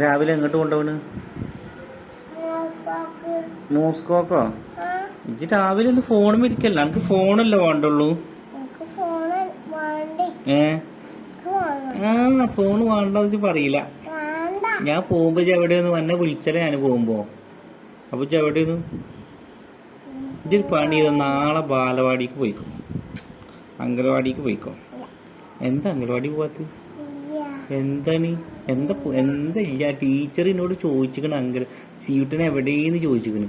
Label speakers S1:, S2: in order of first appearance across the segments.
S1: രാവിലെ
S2: എങ്ങോട്ട് കൊണ്ടുപോണ്?
S1: മോസ്കോക്കോ.
S2: ഇജ്ജ് രാവിലെ ഒന്ന് ഫോണും ഇരിക്കല്ല? എനിക്ക് ഫോണല്ലേ വേണ്ടുള്ളൂ?
S1: ഫോണ്
S2: ഏ? ആ ഫോൺ വേണ്ടെന്ന് ഇജ്ജ് പറയില്ല. ഞാൻ പോകുമ്പോ ഇജ്ജ് എവിടെയൊന്ന് എന്നെ വിളിച്ചാലേ ഞാൻ പോകുമ്പോ. അപ്പൊ ഇജ്ജ് എവിടെയൊന്ന് ഇജ്ജൊരു പണി ചെയ്ത? നാളെ ബാലവാടിക്ക് പോയിക്കോ. അംഗനവാടിക്ക് പോയിക്കോ. എന്താ അംഗൻവാടി പോവാത്ത? എന്താണ്? എന്താ എന്താ ഇല്ല? ടീച്ചർ എന്നോട് ചോദിച്ചിക്കണ അങ്ക സ്യൂട്ടിന് എവിടെയെന്ന് ചോദിച്ചിക്കണ്.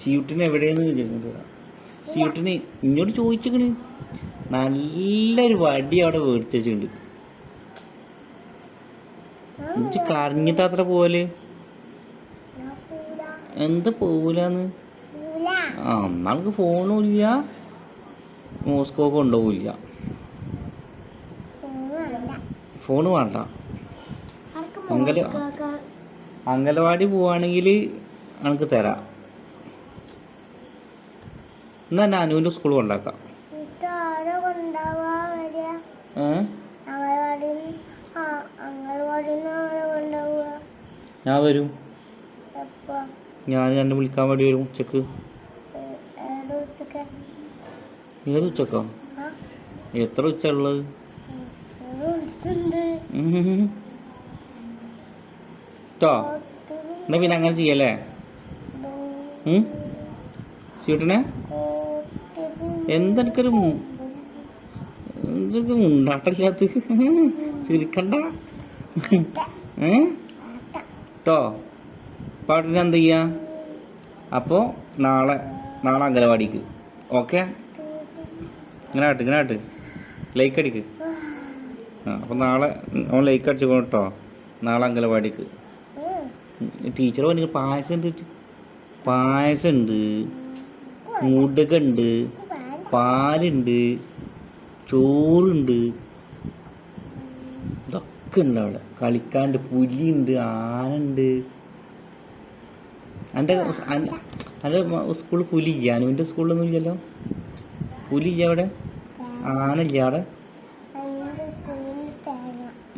S2: സ്യൂട്ടിന് എവിടെയെന്ന് ചോദിച്ചിട്ടുണ്ട് സ്യൂട്ടിന് ഇന്നോട് ചോദിച്ചിക്കണ്. നല്ലൊരു വടി അവിടെ മേടിച്ച് വെച്ചിട്ടുണ്ട്. ഇജ്ജ് കരഞ്ഞിട്ട് അത്ര പോലെ എന്താ
S1: പോവൂലാന്ന്?
S2: ആ നമുക്ക് ഫോണും ഇല്ല. മോസ്കോ കൊണ്ടുപോവില്ല.
S1: ഫോണ് വേണ്ട.
S2: അങ്കല- അങ്കലവാടി പോവാണെങ്കിൽ നമുക്ക് തരാം. എന്നാ അനുവിന്റെ സ്കൂൾ കൊണ്ടാക്കാം. ഞാൻ വരും. ഞാൻ രണ്ട് വിളിക്കാൻ വേണ്ടി വരും
S1: ഉച്ചയ്ക്ക്? ഏത് ഉച്ചയ്ക്ക്?
S2: എത്ര ഉച്ച ഉള്ളത് കേട്ടോ എന്നാ പിന്നെ അങ്ങനെ ചെയ്യല്ലേ? ചീട്ടനെ എന്തൊക്കെ എന്തെനിക്കൊരു എന്തൊക്കെ മുണ്ടാട്ടില്ലാത്ത ചുരുക്കണ്ട. ഏ? കേട്ടോ പാട്ടിന് എന്ത് ചെയ്യാ അപ്പോൾ നാളെ നാളെ അംഗനവാടിക്ക്. ഓക്കെ? ഇങ്ങനെ ആട്ട് ഇങ്ങനെ ആട്ട് ലൈക്ക് അടിക്ക്. ആ അപ്പം നാളെ അവൻ ലൈക്ക് അടിച്ചു കേട്ടോ നാളെ അങ്കലവാടിക്ക് ടീച്ചർ പറഞ്ഞു പായസം ഉണ്ട് പായസം ഉണ്ട്. പാലുണ്ട്. ചോറുണ്ട്. ഇതൊക്കെ ഉണ്ട് അവിടെ. കളിക്കാണ്ട് പുലിയുണ്ട് ആനുണ്ട് എന്റെ എന്റെ സ്കൂളിൽ പുലി ഇല്ല അനുവിന്റെ സ്കൂളിലൊന്നും ഇല്ലല്ലോ? പുലി ഇല്ല അവിടെ?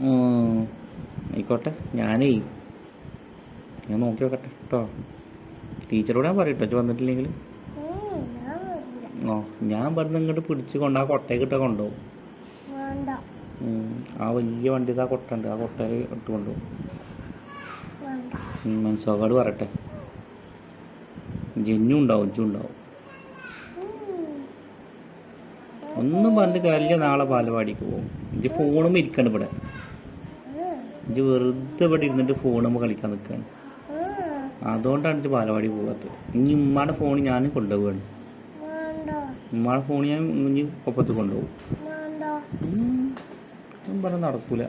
S2: ഉം. ആയിക്കോട്ടെ ഞാനേ ഞാൻ നോക്കി നോക്കട്ടെ കേട്ടോ ടീച്ചറോട് ഞാൻ പറയട്ടോ ഇജ്ജ് വന്നിട്ടില്ലെങ്കിൽ? ഓ ഞാൻ ഇവിടുന്ന് ഇങ്ങോട്ട് പിടിച്ച് കൊണ്ട് ആ കൊട്ടയ്ക്ക് കൊണ്ടുപോകും. ആ വലിയ വണ്ടി ആ കൊട്ട ഉണ്ട് ആ കൊട്ടയിൽ ഇട്ട് കൊണ്ടുപോകും. മനസ്സോകാട് പറയട്ടെ. ജെന്നും ഉണ്ടാവും ഇജ്ജും ഉണ്ടാവും. ഒന്നും പറഞ്ഞിട്ട് കാര്യമില്ല. നാളെ ബാലവാടിക്ക് പോകും. ഇജ്ജ് ഫോണും ഇരിക്കണം ഇവിടെ. ഇജ്ജ് വെറുതെ ഇവിടെ ഇരുന്നിട്ട് ഫോണും കളിക്കാൻ നിൽക്കുകയാണ് അതുകൊണ്ടാണ് ഇജ്ജ് ബാലവാടി പോകാത്തത്. ഇനി ഉമ്മാടെ ഫോൺ ഞാൻ
S1: കൊണ്ടുപോവാണ്.
S2: ഉമ്മാടെ ഫോൺ ഞാൻ ഇനി ഒപ്പത്ത് കൊണ്ടുപോകും. പറഞ്ഞാൽ നടക്കൂല.